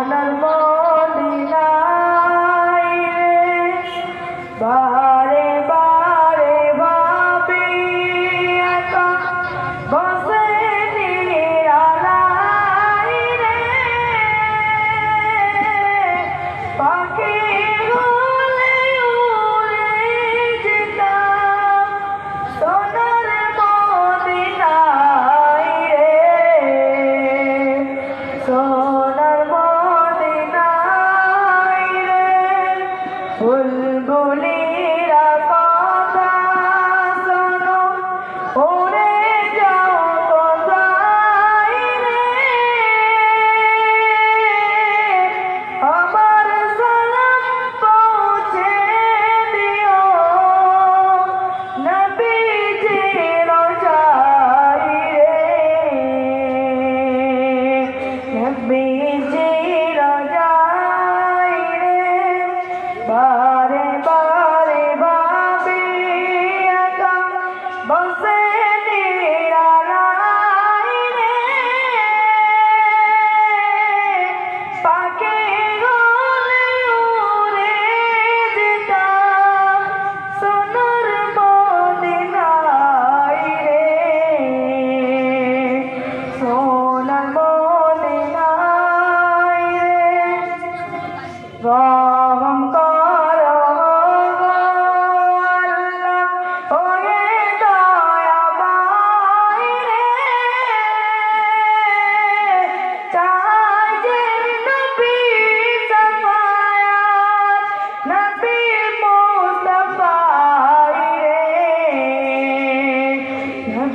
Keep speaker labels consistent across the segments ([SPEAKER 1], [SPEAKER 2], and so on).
[SPEAKER 1] সোনার মদিনায় রে বারে বারে ভাবি একা বসে নিরালাই রে। পাখি So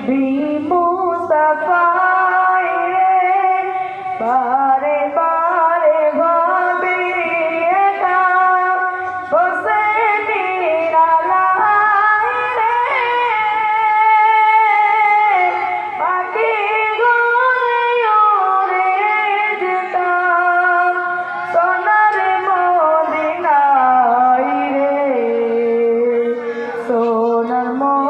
[SPEAKER 1] নবী মুসাফায় বারে বারে হবে এটা হোসেনি রালাই রে। পাখি গরে ওরে যেতাম, সোনার মদিনায় রে, সোনার মদিনায়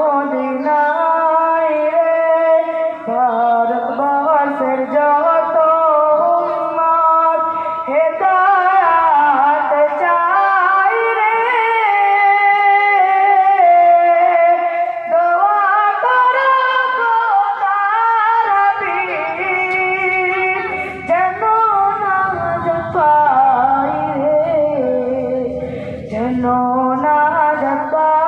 [SPEAKER 1] সোনা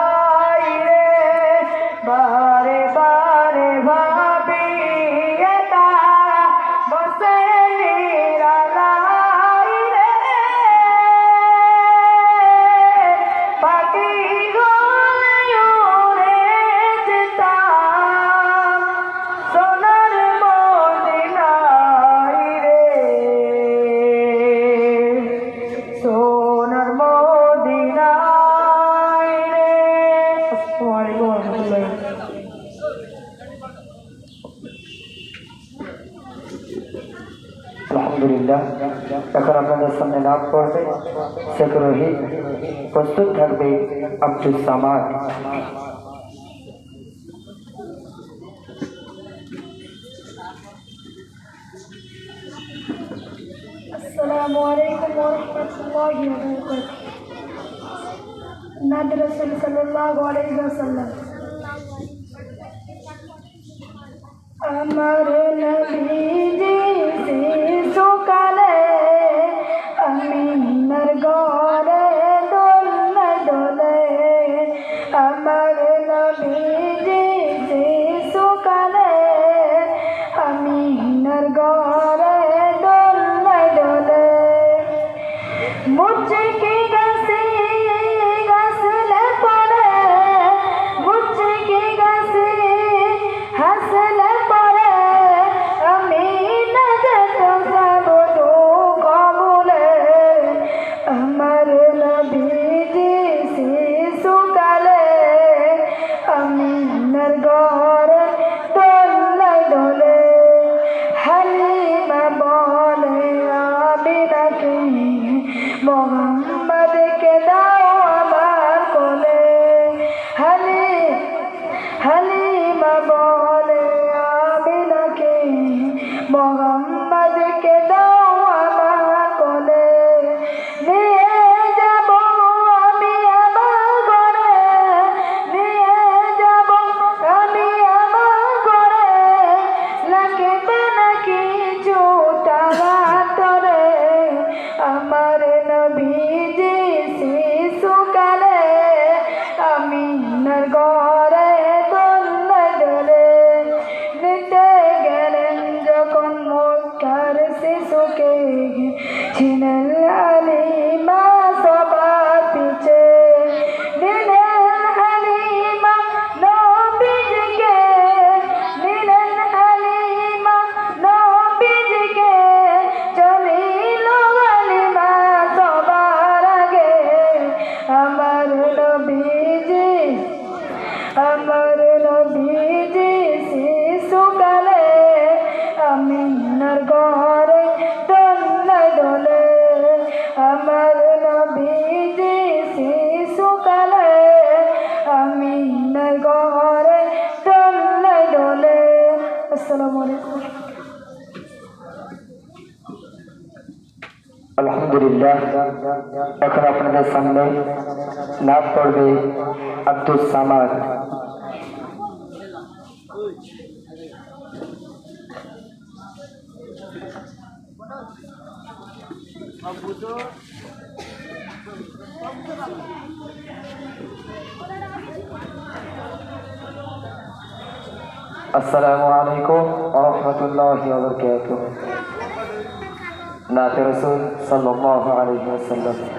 [SPEAKER 2] আলহামদুলিল্লাহ এখন আপনাদের সামনে নাম পড়বে শেখরোহি প্রস্তুত থাকবে আব্দুল সামাদ
[SPEAKER 1] আসসালামু আলাইকুম ওরহমতুল্লাহি ওয়া বারাকাতুহু নাদ রাসূল সাল্লাল্লাহু আলাইহি ওয়াসাল্লাম আমার নবী जी से மகா Tina. আসসালামু আলাইকুম।
[SPEAKER 2] আলহামদুলিল্লাহ এখন আপনাদের সামনে নাম পড়বে আব্দুল সামাদ। السلام عليكم ورحمة الله وبركاته. نعت رسول صلى الله عليه وسلم.